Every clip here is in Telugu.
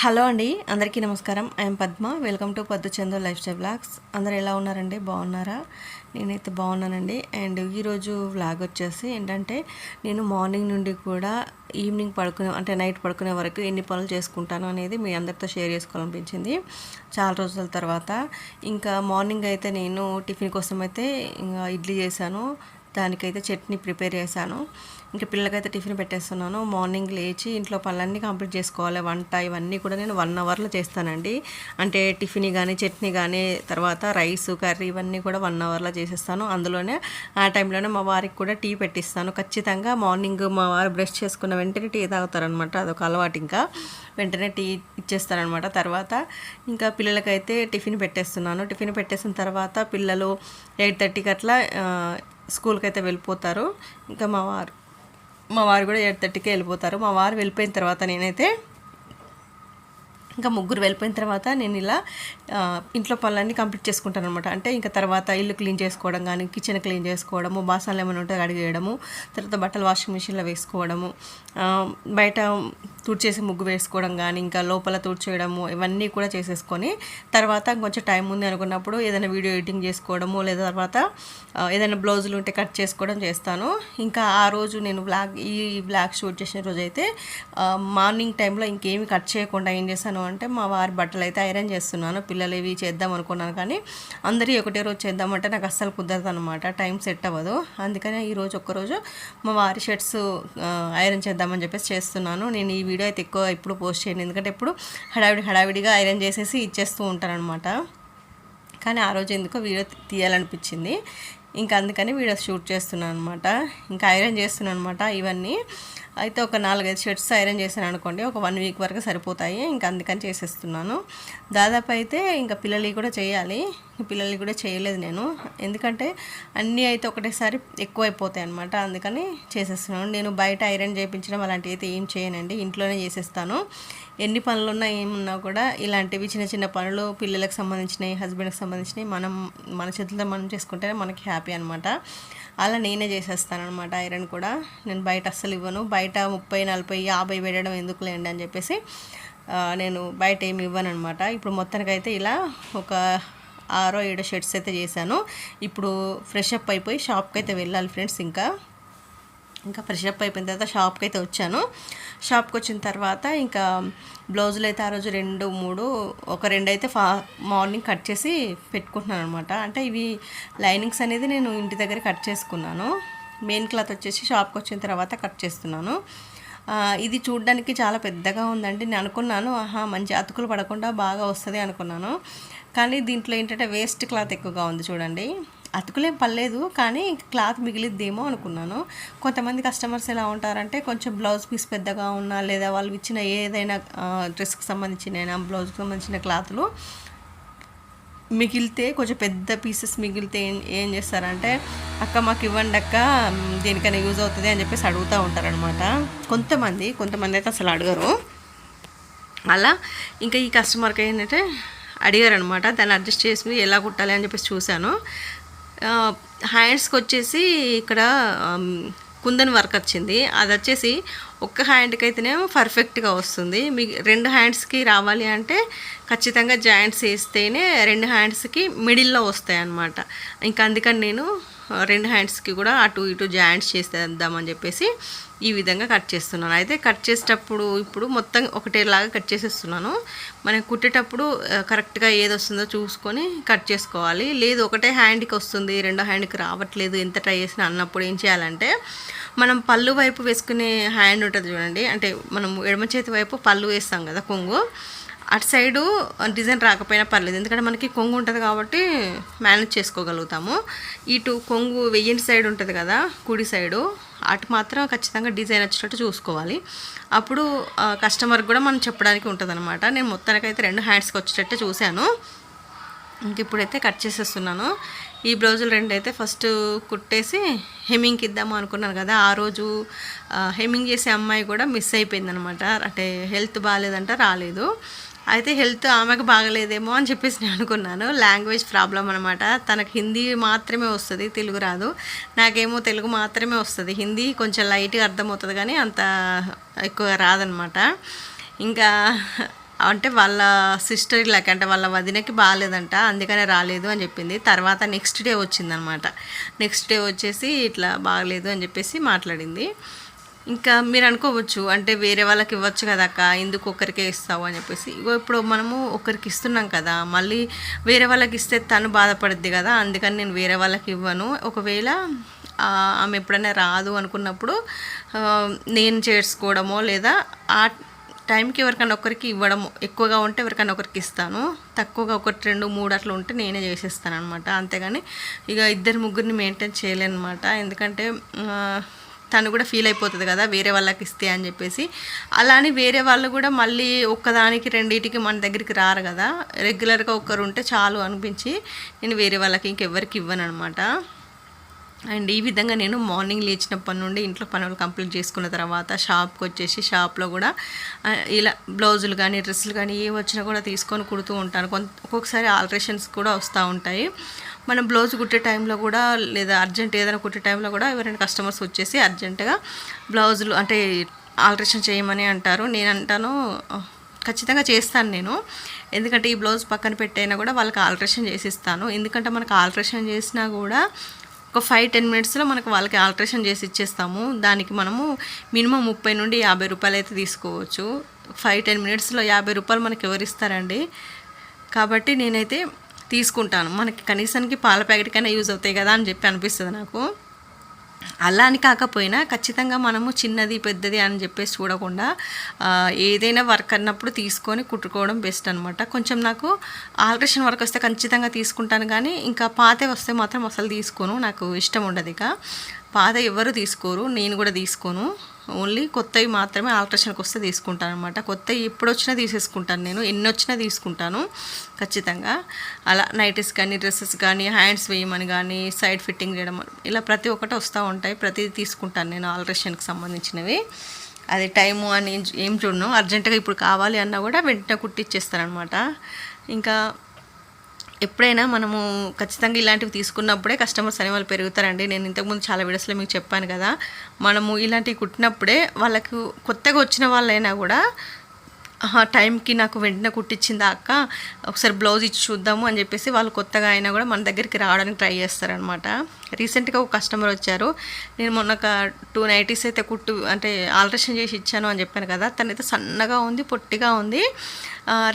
హలో అండి అందరికీ నమస్కారం. ఐఎమ్ పద్మ. వెల్కమ్ టు పద్దు చందు లైఫ్ స్టైల్ వ్లాగ్స్. అందరు ఎలా ఉన్నారండి? బాగున్నారా? నేనైతే బాగున్నానండి. అండ్ ఈరోజు వ్లాగ్ వచ్చేసి ఏంటంటే నేను మార్నింగ్ నుండి కూడా ఈవినింగ్ పడుకునే అంటే నైట్ పడుకునే వరకు ఎన్ని పనులు చేసుకుంటాను అనేది మీ అందరితో షేర్ చేసుకోవాలనిపించింది. చాలా రోజుల తర్వాత. ఇంకా మార్నింగ్ అయితే నేను టిఫిన్ కోసం అయితే ఇంకా ఇడ్లీ చేశాను. దానికైతే చట్నీ ప్రిపేర్ చేశాను. ఇంకా పిల్లలకైతే టిఫిన్ పెట్టేస్తున్నాను. మార్నింగ్ లేచి ఇంట్లో పనులన్నీ కంప్లీట్ చేసుకోవాలి. వంట ఇవన్నీ కూడా నేను వన్ అవర్లో చేస్తానండి. అంటే టిఫిన్ కానీ చట్నీ కానీ తర్వాత రైస్ కర్రీ ఇవన్నీ కూడా వన్ అవర్లో చేసేస్తాను. అందులోనే ఆ టైంలోనే మా వారికి కూడా టీ పెట్టిస్తాను. ఖచ్చితంగా మార్నింగ్ మా వారు బ్రష్ చేసుకున్న వెంటనే టీ తాగుతారనమాట. అదొక అలవాటు ఇంకా. వెంటనే టీ ఇచ్చేస్తారనమాట. తర్వాత ఇంకా పిల్లలకైతే టిఫిన్ పెట్టేస్తున్నాను. టిఫిన్ పెట్టేసిన తర్వాత పిల్లలు ఎయిట్ థర్టీకి అట్లా స్కూల్కి అయితే వెళ్ళిపోతారు. ఇంకా మా వారు మా వారు కూడా ఎయిట్ థర్టీకే వెళ్ళిపోతారు. మా వారు వెళ్ళిపోయిన తర్వాత నేనైతే ఇంకా ముగ్గురు వెళ్ళిపోయిన తర్వాత నేను ఇలా ఇంట్లో పనులన్నీ కంప్లీట్ చేసుకుంటాను అనమాట అంటే ఇంకా తర్వాత ఇల్లు క్లీన్ చేసుకోవడం కానీ కిచెన్ క్లీన్ చేసుకోవడము బాసాలు ఏమైనా ఉంటే అడిగేయడము తర్వాత బట్టలు వాషింగ్ మిషన్లో వేసుకోవడము బయట తుడిచేసి ముగ్గు వేసుకోవడం కానీ ఇంకా లోపల తుడిచేయడము ఇవన్నీ కూడా చేసేసుకొని తర్వాత కొంచెం టైం ఉంది అనుకున్నప్పుడు ఏదైనా వీడియో ఎడిటింగ్ చేసుకోవడము లేదా తర్వాత ఏదైనా బ్లౌజులు ఉంటే కట్ చేసుకోవడం చేస్తాను. ఇంకా ఆ రోజు నేను బ్లాగ్ ఈ బ్లాగ్ షూట్ చేసిన రోజు అయితే మార్నింగ్ టైంలో ఇంకేమి కట్ చేయకుండా ఏం చేశాను అంటే మా వారి బట్టలు అయితే ఐరన్ చేస్తున్నాను. పిల్లలు ఇవి చేద్దాం అనుకున్నాను కానీ అందరి ఒకటే రోజు చేద్దామంటే నాకు అస్సలు కుదరదు అనమాట టైం సెట్ అవ్వదు. అందుకనే ఈరోజు ఒక్కరోజు మా వారి షర్ట్స్ ఐరన్ చేద్దామని చెప్పేసి చేస్తున్నాను. నేను ఈ వీడియో అయితే ఎక్కువ ఇప్పుడు పోస్ట్ చేయను. ఎందుకంటే ఎప్పుడు హడావిడి హడావిడిగా ఐరన్ చేసేసి ఇచ్చేస్తూ ఉంటారనమాట కానీ ఆ రోజు ఎందుకో వీడియో తీయాలనిపించింది. ఇంకా అందుకని వీడియో షూట్ చేస్తున్నాను అనమాట ఇంకా ఐరన్ చేస్తున్నాను అనమాట ఇవన్నీ అయితే ఒక నాలుగైదు షర్ట్స్ ఐరన్ చేశాను అనుకోండి ఒక వన్ వీక్ వరకు సరిపోతాయి. ఇంకా అందుకని చేసేస్తున్నాను. దాదాపు అయితే ఇంకా పిల్లలకి కూడా చేయాలి. పిల్లలకి కూడా చేయలేదు నేను. ఎందుకంటే అన్నీ అయితే ఒకటేసారి ఎక్కువ అయిపోతాయి అనమాట అందుకని చేసేస్తున్నాను. నేను బయట ఐరన్ చేయించడం అలాంటివి అయితే ఏం చేయనండి. ఇంట్లోనే చేసేస్తాను. ఎన్ని పనులు ఉన్నా ఏమున్నా కూడా ఇలాంటివి చిన్న చిన్న పనులు పిల్లలకు సంబంధించినవి హస్బెండ్కి సంబంధించినవి మనం మన చేతులతో మనం చేసుకుంటేనే మనకి హ్యాపీ అనమాట అలా నేనే చేసేస్తాను అనమాట ఐరన్ కూడా. నేను బయట అస్సలు ఇవ్వను. బయట ముప్పై నలభై యాభై పెట్టడం ఎందుకులేండి అని చెప్పేసి నేను బయట ఏమి ఇవ్వను అనమాట ఇప్పుడు మొత్తానికైతే ఇలా ఒక ఆరో ఏడో షర్ట్స్ అయితే చేశాను. ఇప్పుడు ఫ్రెష్ అప్ అయిపోయి షాప్కి అయితే వెళ్ళాలి ఫ్రెండ్స్ ఇంకా. ఇంకా ఫ్రెష్ అప్ అయిపోయిన తర్వాత షాప్కి అయితే వచ్చాను. షాప్కి వచ్చిన తర్వాత ఇంకా బ్లౌజులు అయితే ఆ రోజు రెండు మూడు ఒక రెండు అయితే ఫా మార్నింగ్ కట్ చేసి పెట్టుకుంటున్నాను అనమాట అంటే ఇవి లైనింగ్స్ అనేది నేను ఇంటి దగ్గర కట్ చేసుకున్నాను. మెయిన్ క్లాత్ వచ్చేసి షాప్కి వచ్చిన తర్వాత కట్ చేస్తున్నాను. ఇది చూడడానికి చాలా పెద్దగా ఉందండి. నేను అనుకున్నాను ఆహా మంచి అతుకులు పడకుండా బాగా వస్తుంది అనుకున్నాను. కానీ దీంట్లో ఏంటంటే వేస్ట్ క్లాత్ ఎక్కువగా ఉంది చూడండి. అతుకులేం పర్లేదు కానీ క్లాత్ మిగిలిద్దేమో అనుకున్నాను. కొంతమంది కస్టమర్స్ ఎలా ఉంటారంటే కొంచెం బ్లౌజ్ పీస్ పెద్దగా ఉన్నా లేదా వాళ్ళు ఇచ్చిన ఏదైనా డ్రెస్కి సంబంధించిన బ్లౌజ్కి సంబంధించిన క్లాత్లు మిగిలితే కొంచెం పెద్ద పీసెస్ మిగిలితే ఏం ఏం చేస్తారంటే అక్క మాకు ఇవ్వండి అక్క దేనికైనా యూజ్ అవుతుంది అని చెప్పేసి అడుగుతూ ఉంటారనమాట కొంతమంది కొంతమంది అయితే అసలు అడగరు. అలా ఇంకా ఈ కస్టమర్కి ఏంటంటే అడిగారు అనమాట దాన్ని అడ్జస్ట్ చేసి ఎలా కుట్టాలి అని చెప్పేసి చూశాను. హ్యాండ్స్కి వచ్చేసి ఇక్కడ కుందన్ వర్క్ వచ్చింది అది వచ్చేసి ఒక్క హ్యాండ్కి అయితేనే పర్ఫెక్ట్గా వస్తుంది. మీ రెండు హ్యాండ్స్కి రావాలి అంటే ఖచ్చితంగా జాయింట్స్ వేస్తేనే రెండు హ్యాండ్స్కి మిడిల్లో వస్తాయి అన్నమాట ఇంకా అందుకని నేను రెండు హ్యాండ్స్కి కూడా అటు ఇటు జాయింట్స్ చేసేద్దామని చెప్పేసి ఈ విధంగా కట్ చేస్తున్నాను. అయితే కట్ చేసేటప్పుడు ఇప్పుడు మొత్తం ఒకటేలాగా కట్ చేసేస్తున్నాను. మనం కుట్టేటప్పుడు కరెక్ట్గా ఏది వస్తుందో చూసుకొని కట్ చేసుకోవాలి. లేదు ఒకటే హ్యాండ్కి వస్తుంది రెండో హ్యాండ్కి రావట్లేదు ఎంత ట్రై చేసినా అన్నప్పుడు ఏం చేయాలంటే మనం పళ్ళు వైపు వేసుకునే హ్యాండ్ ఉంటుంది చూడండి. అంటే మనం ఎడమ చేతి వైపు పళ్ళు వేస్తాం కదా కొంగు. అటు సైడు డిజైన్ రాకపోయినా పర్లేదు. ఎందుకంటే మనకి కొంగు ఉంటుంది కాబట్టి మేనేజ్ చేసుకోగలుగుతాము. ఇటు కొంగు వెయ్యింటి సైడ్ ఉంటుంది కదా కుడి సైడు. అటు మాత్రం ఖచ్చితంగా డిజైన్ వచ్చేటట్టు చూసుకోవాలి. అప్పుడు కస్టమర్కి కూడా మనం చెప్పడానికి ఉంటుంది అనమాట నేను మొత్తానికైతే రెండు హ్యాండ్స్కి వచ్చేటట్టు చూశాను. ఇంక ఇప్పుడైతే కట్ చేసేస్తున్నాను. ఈ బ్లౌజులు రెండు అయితే ఫస్ట్ కుట్టేసి హెమ్మింగ్కి ఇద్దాము అనుకున్నాను కదా ఆ రోజు హెమ్మింగ్ చేసే అమ్మాయి కూడా మిస్ అయిపోయిందనమాట అంటే హెల్త్ బాగాలేదంట రాలేదు. అయితే హెల్త్ ఆమెకు బాగలేదేమో అని చెప్పేసి నేను అనుకున్నాను. లాంగ్వేజ్ ప్రాబ్లం అనమాట తనకు హిందీ మాత్రమే వస్తుంది తెలుగు రాదు. నాకేమో తెలుగు మాత్రమే వస్తుంది. హిందీ కొంచెం లైట్గా అర్థమవుతుంది కానీ అంత ఎక్కువ రాదనమాట ఇంకా అంటే వాళ్ళ సిస్టర్ ఇలాగ అంటే వాళ్ళ వదినకి బాగాలేదంట అందుకనే రాలేదు అని చెప్పింది. తర్వాత నెక్స్ట్ డే వచ్చిందనమాట నెక్స్ట్ డే వచ్చేసి ఇట్లా బాగలేదు అని చెప్పేసి మాట్లాడింది. ఇంకా మీరు అనుకోవచ్చు అంటే వేరే వాళ్ళకి ఇవ్వచ్చు కదా అక్క ఎందుకు ఒకరికే ఇస్తావు అని చెప్పేసి. ఇగో ఇప్పుడు మనము ఒకరికి ఇస్తున్నాం కదా మళ్ళీ వేరే వాళ్ళకి ఇస్తే తను బాధపడుద్ది కదా అందుకని నేను వేరే వాళ్ళకి ఇవ్వను. ఒకవేళ ఆమె ఎప్పుడైనా రాదు అనుకున్నప్పుడు నేను చేసుకోవడమో లేదా ఆ టైంకి ఎవరికైనా ఒకరికి ఇవ్వడం ఎక్కువగా ఉంటే ఎవరికైనా ఒకరికి ఇస్తాను. తక్కువగా ఒకటి రెండు మూడు అట్లా ఉంటే నేనే చేసేస్తాను అనమాట అంతేగాని ఇక ఇద్దరు ముగ్గురిని మెయింటైన్ చేయలేనమాట ఎందుకంటే తను కూడా ఫీల్ అయిపోతుంది కదా వేరే వాళ్ళకి ఇస్తే అని చెప్పేసి. అలానే వేరే వాళ్ళు కూడా మళ్ళీ ఒక్కదానికి రెండింటికి మన దగ్గరికి రారు కదా. రెగ్యులర్గా ఒక్కరు ఉంటే చాలు అనిపించి నేను వేరే వాళ్ళకి ఇంకెవ్వరికి ఇవ్వను అనమాట అండ్ ఈ విధంగా నేను మార్నింగ్ లేచినప్పటి నుండి ఇంట్లో పనులు కంప్లీట్ చేసుకున్న తర్వాత షాప్కి వచ్చేసి షాప్లో కూడా ఇలా బ్లౌజులు కానీ డ్రెస్సులు కానీ ఏ వచ్చినా కూడా తీసుకొని కుడుతూ ఉంటాను. కొంత ఒక్కొక్కసారి ఆల్ట్రేషన్స్ కూడా వస్తూ ఉంటాయి. మనం బ్లౌజ్ కుట్టే టైంలో కూడా లేదా అర్జెంట్ ఏదైనా కుట్టే టైంలో కూడా ఎవరైనా కస్టమర్స్ వచ్చేసి అర్జెంటుగా బ్లౌజులు అంటే ఆల్ట్రేషన్ చేయమని అంటారు. నేను అంటాను ఖచ్చితంగా చేస్తాను నేను. ఎందుకంటే ఈ బ్లౌజ్ పక్కన పెట్టైనా కూడా వాళ్ళకి ఆల్ట్రేషన్ చేసిస్తాను. ఎందుకంటే మనకు ఆల్ట్రేషన్ చేసినా కూడా ఒక ఫైవ్ టెన్ మినిట్స్లో మనకు వాళ్ళకి ఆల్ట్రేషన్ చేసి ఇచ్చేస్తాము. దానికి మనము మినిమం ముప్పై నుండి యాభై రూపాయలు అయితే తీసుకోవచ్చు. ఫైవ్ టెన్ మినిట్స్లో యాభై రూపాయలు మనకి ఎవరు ఇస్తారండి? కాబట్టి నేనైతే తీసుకుంటాను. మనకి కనీసానికి పాల ప్యాకెట్ కైనా యూజ్ అవుతాయి కదా అని చెప్పి అనిపిస్తుంది నాకు. అలా అని కాకపోయినా ఖచ్చితంగా మనము చిన్నది పెద్దది అని చెప్పేసి చూడకుండా ఏదైనా వర్క్ అన్నప్పుడు తీసుకొని కుట్టుకోవడం బెస్ట్ అనమాట కొంచెం నాకు ఆల్ట్రేషన్ వర్క్ వస్తే ఖచ్చితంగా తీసుకుంటాను కానీ ఇంకా పాతే వస్తే మాత్రం అసలు తీసుకోను. నాకు ఇష్టం ఉండదు ఇక. పాత ఎవరు తీసుకోరు నేను కూడా తీసుకోను. ఓన్లీ కొత్తవి మాత్రమే ఆల్ట్రేషన్కి వస్తే తీసుకుంటాను అనమాట కొత్తవి ఎప్పుడు వచ్చినా తీసేసుకుంటాను నేను ఎన్ని వచ్చినా తీసుకుంటాను ఖచ్చితంగా. అలా నైటీస్ కానీ డ్రెస్సెస్ కానీ హ్యాండ్స్ వేయమని కానీ సైడ్ ఫిట్టింగ్ చేయడం ఇలా ప్రతి ఒక్కటి వస్తూ ఉంటాయి. ప్రతిదీ తీసుకుంటాను నేను ఆల్ట్రేషన్కి సంబంధించినవి. అది టైము అని ఏం- ఏం చూడను. అర్జెంటుగా ఇప్పుడు కావాలి అన్నా కూడా వెంటనే కుట్టిచ్చేస్తాను అనమాట ఇంకా ఎప్పుడైనా మనము ఖచ్చితంగా ఇలాంటివి తీసుకున్నప్పుడే కస్టమర్స్ అనే వాళ్ళు పెరుగుతారండి. నేను ఇంతకుముందు చాలా వీడియోస్లో మీకు చెప్పాను కదా. మనము ఇలాంటివి కుట్టినప్పుడే వాళ్ళకు కొత్తగా వచ్చిన వాళ్ళైనా కూడా టైంకి నాకు వెంటనే కుట్టించింది అక్క. ఒకసారి బ్లౌజ్ ఇచ్చి చూద్దాము అని చెప్పేసి వాళ్ళు కొత్తగా అయినా కూడా మన దగ్గరికి రావడానికి ట్రై చేస్తారనమాట రీసెంట్గా ఒక కస్టమర్ వచ్చారు. నేను మొన్న ఒక టూ నైటీస్ అయితే కుట్టు అంటే ఆల్ట్రేషన్ చేసి ఇచ్చాను అని చెప్పాను కదా. తనైతే సన్నగా ఉంది పొట్టిగా ఉంది.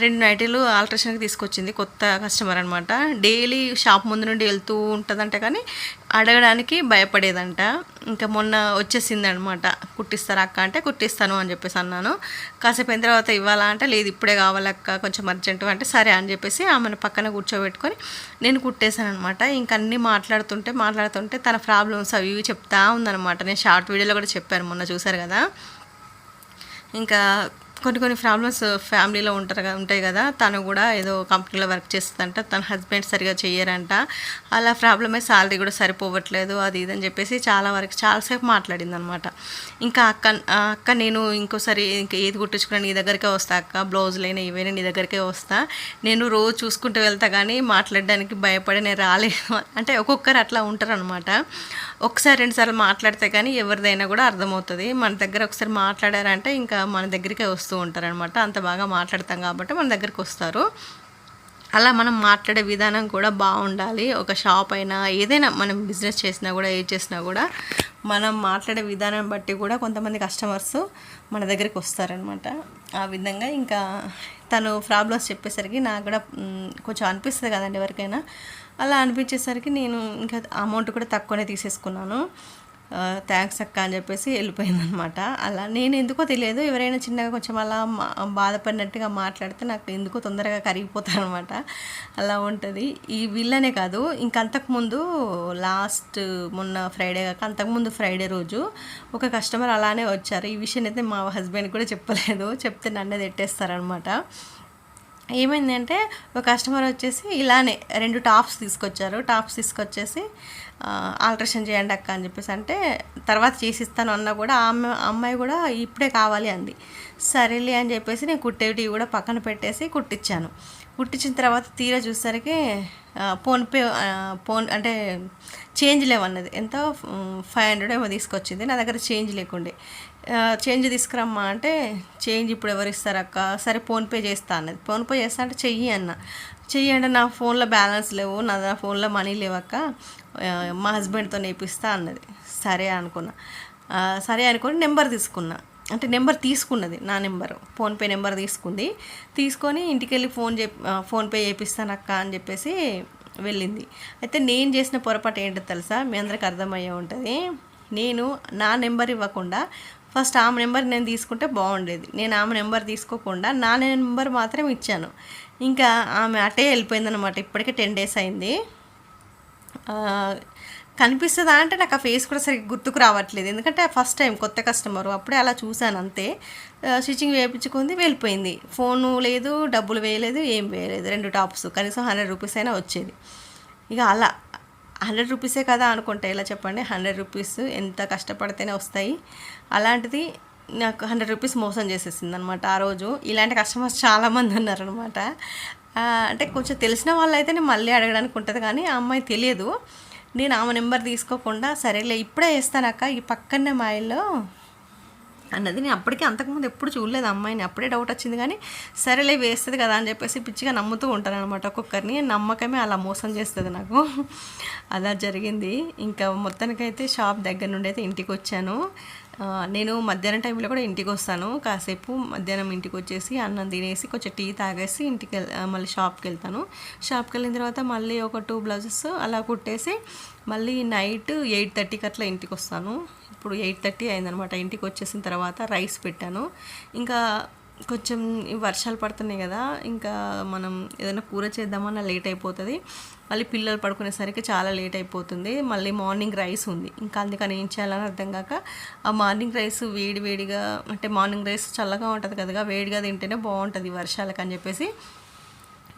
రెండు నైటీలు ఆల్ట్రేషన్కి తీసుకొచ్చింది కొత్త కస్టమర్ అనమాట డైలీ షాప్ ముందు నుండి వెళ్తూ ఉంటుందంటే కానీ అడగడానికి భయపడేదంట. ఇంకా మొన్న వచ్చేసింది అనమాట కుట్టిస్తారా అక్క అంటే కుట్టిస్తాను అని చెప్పేసి అన్నాను. కాసేపు అయిన తర్వాత ఇవ్వాలా అంటే లేదు ఇప్పుడే కావాలక్క కొంచెం అర్జెంటు అంటే సరే అని చెప్పేసి ఆమెను పక్కన కూర్చోబెట్టుకొని నేను కుట్టేశాను అనమాట ఇంక అన్నీ మాట్లాడుతుంటే మాట్లాడుతుంటే తన ప్రాబ్లమ్స్ అవి ఇవి చెప్తా ఉందనమాట. నేను షార్ట్ వీడియోలో కూడా చెప్పాను మొన్న చూసారు కదా? ఇంకా కొన్ని కొన్ని ప్రాబ్లమ్స్ ఫ్యామిలీలో ఉంటారు ఉంటాయి కదా. తను కూడా ఏదో కంపెనీలో వర్క్ చేస్తుందంట. తన హస్బెండ్ సరిగా చేయరంట అలా ప్రాబ్లమే శాలరీ కూడా సరిపోవట్లేదు అది ఇది అని చెప్పేసి చాలా వరకు చాలాసేపు మాట్లాడింది అనమాట ఇంకా అక్క అక్క నేను ఇంకోసారి ఇంకా ఏది కుట్టించుకున్నా నీ దగ్గరికే వస్తా అక్క. బ్లౌజులైనా ఇవైనా నీ దగ్గరికే వస్తా. నేను రోజు చూసుకుంటూ వెళ్తా కానీ మాట్లాడడానికి భయపడి నేను రాలేను. అంటే ఒక్కొక్కరు అట్లా ఉంటారు అనమాట ఒకసారి రెండుసార్లు మాట్లాడితే కానీ ఎవరిదైనా కూడా అర్థమవుతుంది. మన దగ్గర ఒకసారి మాట్లాడారంటే ఇంకా మన దగ్గరికే వస్తూ ఉంటారనమాట అంత బాగా మాట్లాడతాం కాబట్టి మన దగ్గరికి వస్తారు. అలా మనం మాట్లాడే విధానం కూడా బాగుండాలి. ఒక షాప్ అయినా ఏదైనా మనం బిజినెస్ చేసినా కూడా ఏది చేసినా కూడా మనం మాట్లాడే విధానం బట్టి కూడా కొంతమంది కస్టమర్స్ మన దగ్గరికి వస్తారనమాట ఆ విధంగా ఇంకా తను ప్రాబ్లమ్స్ చెప్పేసరికి నాకు కూడా కొంచెం అనిపిస్తుంది కదండి ఎవరికైనా. అలా అనిపించేసరికి నేను ఇంకా అమౌంట్ కూడా తక్కువనే తీసేసుకున్నాను. థ్యాంక్స్ అక్క అని చెప్పేసి వెళ్ళిపోయిందనమాట. అలా నేను ఎందుకో తెలియదు ఎవరైనా చిన్నగా కొంచెం అలా బాధపడినట్టుగా మాట్లాడితే నాకు ఎందుకో తొందరగా కరిగిపోతాను అనమాట అలా ఉంటుంది. ఈ వీళ్ళనే కాదు ఇంకంతకుముందు లాస్ట్ మొన్న ఫ్రైడే కాక అంతకుముందు ఫ్రైడే రోజు ఒక కస్టమర్ అలానే వచ్చారు. ఈ విషయం అయితే మా హస్బెండ్ కూడా చెప్పలేదు. చెప్తే నన్నే తిట్టేస్తారనమాట. ఏమైందంటే ఒక కస్టమర్ వచ్చేసి ఇలానే రెండు టాప్స్ తీసుకొచ్చారు. టాప్స్ తీసుకొచ్చేసి ఆల్ట్రేషన్ చేయండి అక్క అని చెప్పేసి అంటే తర్వాత చేసిస్తాను అన్నా కూడా ఆ అమ్మాయి అమ్మాయి కూడా ఇప్పుడే కావాలి అంది. సరేలే అని చెప్పేసి నేను కుట్టేటివి కూడా పక్కన పెట్టేసి కుట్టించాను కుట్టించిన తర్వాత తీరా చూసేసరికి ఫోన్పే ఫోన్ అంటే చేంజ్ లేవన్నది. ఎంతో? ఫైవ్ హండ్రెడ్ ఏమో తీసుకొచ్చింది. నా దగ్గర చేంజ్ లేకుండే. చేంజ్ తీసుకురమ్మా అంటే చేంజ్ ఇప్పుడు ఎవరు ఇస్తారు అక్క? సరే ఫోన్పే చేస్తా అన్నది. ఫోన్పే చేస్తా అంటే చెయ్యి అన్న. చెయ్యి అంటే నా ఫోన్లో బ్యాలెన్స్ లేవు నా నా ఫోన్లో మనీ లేవక్క మా హస్బెండ్తో నేపిస్తా అన్నది. సరే అనుకున్నా. సరే అనుకుని నెంబర్ తీసుకున్నా. అంటే నెంబర్ తీసుకున్నది నా నెంబర్. ఫోన్పే నెంబర్ తీసుకుంది. తీసుకొని ఇంటికి వెళ్ళి ఫోన్ చే ఫోన్పే చేపిస్తానక్క అని చెప్పేసి వెళ్ళింది. అయితే నేను చేసిన పొరపాటు ఏంటో తెలుసా? మీ అందరికి అర్థమయ్యే ఉంటుంది. నేను నా నెంబర్ ఇవ్వకుండా ఫస్ట్ ఆమె నెంబర్ నేను తీసుకుంటే బాగుండేది. నేను ఆమె నెంబర్ తీసుకోకుండా నా నెంబర్ మాత్రం ఇచ్చాను. ఇంకా ఆమె అటే వెళ్ళిపోయిందనమాట ఇప్పటికే టెన్ డేస్ అయింది. కనిపిస్తుందా అంటే నాకు ఆ ఫేస్ కూడా సరిగ్గా గుర్తుకు రావట్లేదు. ఎందుకంటే ఫస్ట్ టైం కొత్త కస్టమర్. అప్పుడే అలా చూశాను అంతే. స్టిచ్చింగ్ వేయించుకుంది వెళ్ళిపోయింది. ఫోను లేదు డబ్బులు వేయలేదు ఏం వేయలేదు. రెండు టాప్స్ కనీసం హండ్రెడ్ రూపీస్ అయినా వచ్చేది. ఇక అలా హండ్రెడ్ రూపీసే కదా అనుకుంటే ఎలా చెప్పండి? హండ్రెడ్ రూపీస్ ఎంత కష్టపడితేనే వస్తాయి. అలాంటిది నాకు హండ్రెడ్ రూపీస్ మోసం చేసేసింది అనమాట ఆ రోజు. ఇలాంటి కస్టమర్స్ చాలామంది ఉన్నారనమాట. అంటే కొంచెం తెలిసిన వాళ్ళు అయితే నేను మళ్ళీ అడగడానికి ఉంటుంది కానీ ఆ అమ్మాయి తెలియదు. నేను ఆమె నెంబర్ తీసుకోకుండా సరేలే ఇప్పుడే వేస్తానక్క ఈ పక్కనే మా ఇల్లు. అన్నది నేను అప్పటికే అంతకుముందు ఎప్పుడు చూడలేదు అమ్మాయిని. అప్పుడే డౌట్ వచ్చింది కానీ సరేలే వేస్తుంది కదా అని చెప్పేసి పిచ్చిగా నమ్ముతూ ఉంటాను అనమాట ఒక్కొక్కరిని నమ్మకమే అలా మోసం చేస్తుంది నాకు. అలా జరిగింది. ఇంకా మొత్తానికైతే షాప్ దగ్గర నుండి అయితే ఇంటికి వచ్చాను. నేను మధ్యాహ్నం టైంలో కూడా ఇంటికి వస్తాను. కాసేపు మధ్యాహ్నం ఇంటికి వచ్చేసి అన్నం తినేసి కొంచెం టీ తాగేసి ఇంటికి మళ్ళీ షాప్కి వెళ్తాను. షాప్కి వెళ్ళిన తర్వాత మళ్ళీ ఒక టూ బ్లౌజెస్ అలా కుట్టేసి మళ్ళీ నైట్ ఎయిట్ థర్టీకి అట్లా ఇంటికి వస్తాను. ఇప్పుడు ఎయిట్ థర్టీ అయిందనమాట. ఇంటికి వచ్చేసిన తర్వాత రైస్ పెట్టాను. ఇంకా కొంచెం వర్షాలు పడుతున్నాయి కదా ఇంకా మనం ఏదైనా కూర చేద్దామన్నా లేట్ అయిపోతుంది. మళ్ళీ పిల్లలు పడుకునేసరికి చాలా లేట్ అయిపోతుంది. మళ్ళీ మార్నింగ్ రైస్ ఉంది. ఇంకా అందుకని ఏం చేయాలని అర్థం కాక ఆ మార్నింగ్ రైస్ వేడి వేడిగా అంటే మార్నింగ్ రైస్ చల్లగా ఉంటుంది కదా వేడిగా తింటేనే బాగుంటుంది వర్షాలకు అని చెప్పేసి.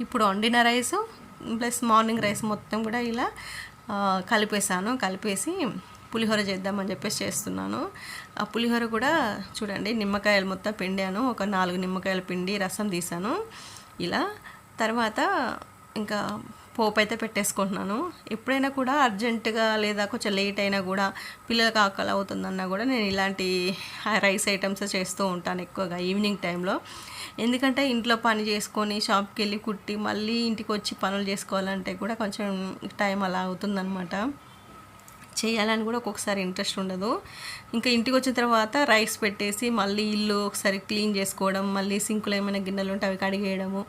ఇప్పుడు వండిన రైస్ ప్లస్ మార్నింగ్ రైస్ మొత్తం కూడా ఇలా కలిపేసాను కలిపేసి పులిహోర చేద్దామని చెప్పేసి చేస్తున్నాను. ఆ పులిహోర కూడా చూడండి నిమ్మకాయలు మొత్తం పిండాను. ఒక నాలుగు నిమ్మకాయలు పిండి రసం తీసాను. ఇలా తర్వాత ఇంకా పోపు అయితే పెట్టేసుకుంటున్నాను. ఎప్పుడైనా కూడా అర్జెంటుగా లేదా కొంచెం లేట్ అయినా కూడా పిల్లలకు ఆకలి అవుతుందన్నా కూడా నేను ఇలాంటి రైస్ ఐటమ్స్ చేస్తూ ఉంటాను ఎక్కువగా ఈవినింగ్ టైంలో. ఎందుకంటే ఇంట్లో పని చేసుకొని షాప్కి వెళ్ళి కుట్టి మళ్ళీ ఇంటికి వచ్చి పనులు చేసుకోవాలంటే కూడా కొంచెం టైం అలా అవుతుందన్నమాట. చేయాలని కూడా ఒక్కొక్కసారి ఇంట్రెస్ట్ ఉండదు. ఇంకా ఇంటికి వచ్చిన తర్వాత రైస్ పెట్టేసి మళ్ళీ ఇల్లు ఒకసారి క్లీన్ చేసుకోవడం మళ్ళీ సింకులో ఏమైనా గిన్నెలు ఉంటే అవి కడిగేయడము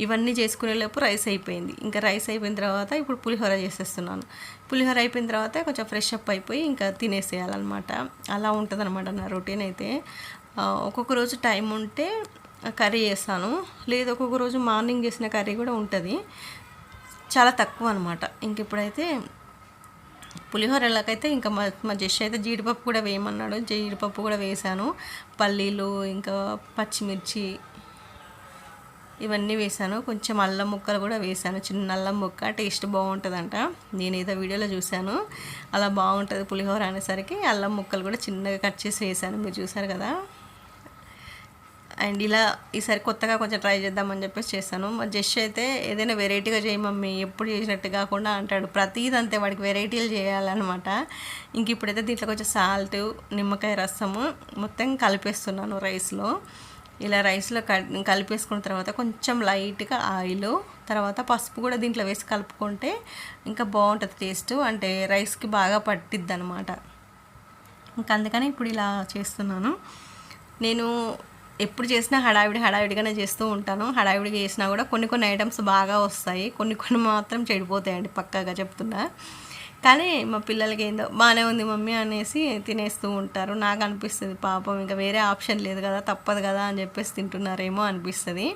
ఇవన్నీ చేసుకునేలోపు రైస్ అయిపోయింది. ఇంకా రైస్ అయిపోయిన తర్వాత ఇప్పుడు పులిహోర చేసేస్తున్నాను. పులిహోర అయిపోయిన తర్వాత కొంచెం ఫ్రెష్ అప్ అయిపోయి ఇంకా తినేసేయాలన్నమాట. అలా ఉంటుంది నా రొటీన్ అయితే. ఒక్కొక్క రోజు టైం ఉంటే కర్రీ చేస్తాను. లేదు ఒక్కొక్క రోజు మార్నింగ్ చేసిన కర్రీ కూడా ఉంటుంది. చాలా తక్కువ అనమాట ఇంక ఇప్పుడైతే పులిహోరలకైతే ఇంకా మా మా జస్ట్ అయితే జీడిపప్పు కూడా వేయమన్నాడు. జీడిపప్పు కూడా వేసాను. పల్లీలు ఇంకా పచ్చిమిర్చి ఇవన్నీ వేసాను. కొంచెం అల్లం ముక్కలు కూడా వేసాను. చిన్న అల్లం ముక్క టేస్ట్ బాగుంటుందంట. నేను ఏదో వీడియోలో చూశాను. అలా బాగుంటుంది పులిహోర అనేసరికి అల్లం ముక్కలు కూడా చిన్నగా కట్ చేసి వేసాను. మీరు చూసారు కదా? అండ్ ఇలా ఈసారి కొత్తగా కొంచెం ట్రై చేద్దామని చెప్పేసి చేస్తాను. మా జస్ట్ అయితే ఏదైనా వెరైటీగా చేయి మమ్మీ ఎప్పుడు చేసినట్టు కాకుండా అంటాడు. ప్రతిదీ అంతే వాడికి వెరైటీలు చేయాలన్నమాట. ఇంక ఇప్పుడైతే దీంట్లో కొంచెం సాల్ట్ నిమ్మకాయ రసము మొత్తం కలిపేస్తున్నాను రైస్లో. ఇలా రైస్లో కలిపేసుకున్న తర్వాత కొంచెం లైట్గా ఆయిల్ తర్వాత పసుపు కూడా దీంట్లో వేసి కలుపుకుంటే ఇంకా బాగుంటుంది టేస్ట్. అంటే రైస్కి బాగా పట్టిద్ది అనమాట ఇంకా అందుకని ఇప్పుడు ఇలా చేస్తున్నాను. నేను ఎప్పుడు చేసినా హడావిడి హడావిడిగానే చేస్తూ ఉంటాను. హడావిడిగా చేసినా కూడా కొన్ని కొన్ని ఐటమ్స్ బాగా వస్తాయి. కొన్ని కొన్ని మాత్రం చెడిపోతాయండి పక్కాగా చెప్తున్నా. కానీ మా పిల్లలకి ఏందో బాగానే ఉంది మమ్మీ అనేసి తినేస్తూ ఉంటారు. నాకు అనిపిస్తుంది పాపం ఇంకా వేరే ఆప్షన్ లేదు కదా తప్పదు కదా అని చెప్పేసి తింటున్నారేమో అనిపిస్తుంది.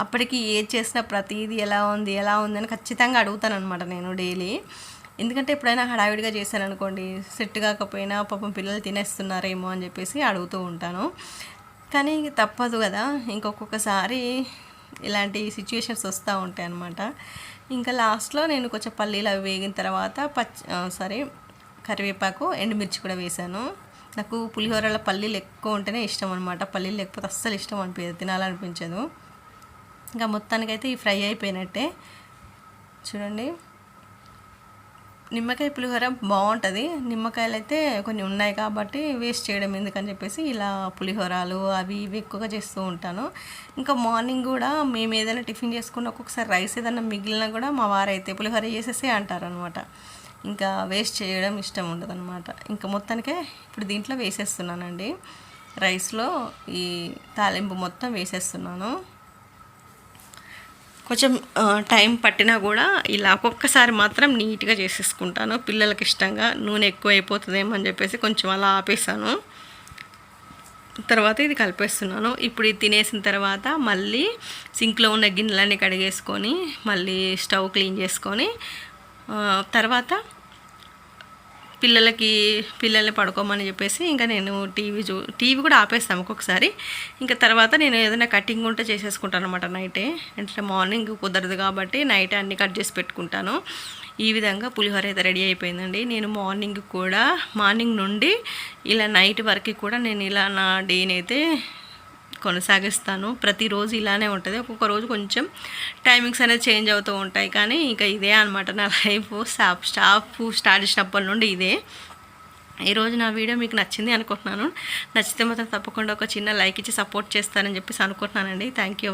అప్పటికి ఏది చేసినా ప్రతిదీ ఎలా ఉంది ఎలా ఉంది అని ఖచ్చితంగా అడుగుతాను అనమాట నేను డైలీ. ఎందుకంటే ఎప్పుడైనా హడావిడిగా చేశాను అనుకోండి సెట్ కాకపోయినా పాపం పిల్లలు తినేస్తున్నారేమో అని చెప్పేసి అడుగుతూ ఉంటాను. కానీ తప్పదు కదా. ఇంకొక్కొక్కసారి ఇలాంటి సిచ్యువేషన్స్ వస్తూ ఉంటాయి అన్నమాట. ఇంకా లాస్ట్లో నేను కొంచెం పల్లీలు అవి వేగిన తర్వాత పచ్చి సారీ కరివేపాకు ఎండుమిర్చి కూడా వేశాను. నాకు పులిహోరలో పల్లీలు ఎక్కువ ఉంటేనే ఇష్టం అనమాట పల్లీలు లేకపోతే అస్సలు ఇష్టం అనిపించదు తినాలనిపించదు. ఇంకా మొత్తానికైతే ఈ ఫ్రై అయిపోయినట్టే. చూడండి. నిమ్మకాయ పులిహోర బాగుంటుంది. నిమ్మకాయలు అయితే కొన్ని ఉన్నాయి కాబట్టి వేస్ట్ చేయడం ఎందుకని చెప్పేసి ఇలా పులిహోరాలు అవి ఇవి ఎక్కువగా చేస్తూ ఉంటాను. ఇంకా మార్నింగ్ కూడా మేము ఏదైనా టిఫిన్ చేసుకున్న ఒక్కొక్కసారి రైస్ ఏదైనా మిగిలినా కూడా మా వారైతే పులిహోర చేసేసే అంటారనమాట ఇంకా వేస్ట్ చేయడం ఇష్టం ఉండదు అనమాట ఇంకా మొత్తానికే ఇప్పుడు దీంట్లో వేసేస్తున్నానండి. రైస్లో ఈ తాలింపు మొత్తం వేసేస్తున్నాను. కొంచెం టైం పట్టినా కూడా ఇలా ఒక్కొక్కసారి మాత్రం నీట్గా చేసేసుకుంటాను. పిల్లలకి ఇష్టంగా నూనె ఎక్కువ అయిపోతుందేమో అని చెప్పేసి కొంచెం అలా ఆపేసాను తర్వాత ఇది కలిపేస్తున్నాను. ఇప్పుడు ఇది తినేసిన తర్వాత మళ్ళీ సింక్లో ఉన్న గిన్నెలన్నీ కడిగేసుకొని మళ్ళీ స్టవ్ క్లీన్ చేసుకొని తర్వాత పిల్లలకి పిల్లల్ని పడుకోమని చెప్పేసి ఇంకా నేను టీవీ చూ టీవీ కూడా ఆపేస్తాను ఒక్కొక్కసారి. ఇంకా తర్వాత నేను ఏదైనా కటింగ్ ఉంటే చేసేసుకుంటాను అనమాట నైటే. అంటే మార్నింగ్ కుదరదు కాబట్టి నైట్ అన్ని కట్ చేసి పెట్టుకుంటాను. ఈ విధంగా పులిహోర అయితే రెడీ అయిపోయిందండి. నేను మార్నింగ్ కూడా మార్నింగ్ నుండి ఇలా నైట్ వరకు కూడా నేను ఇలా నా డేనైతే కొనసాగిస్తాను. ప్రతిరోజు ఇలానే ఉంటుంది. ఒక్కొక్క రోజు కొంచెం టైమింగ్స్ అనేది చేంజ్ అవుతూ ఉంటాయి. కానీ ఇంకా ఇదే అనమాట నా లైఫ్ స్టాప్ స్టాప్ స్టార్ట్ చేసినప్పటి నుండి ఇదే. ఈరోజు నా వీడియో మీకు నచ్చింది అనుకుంటున్నాను. నచ్చితే మాత్రం తప్పకుండా ఒక చిన్న లైక్ ఇచ్చి సపోర్ట్ చేస్తారని చెప్పేసి అనుకుంటున్నానండి. Thank you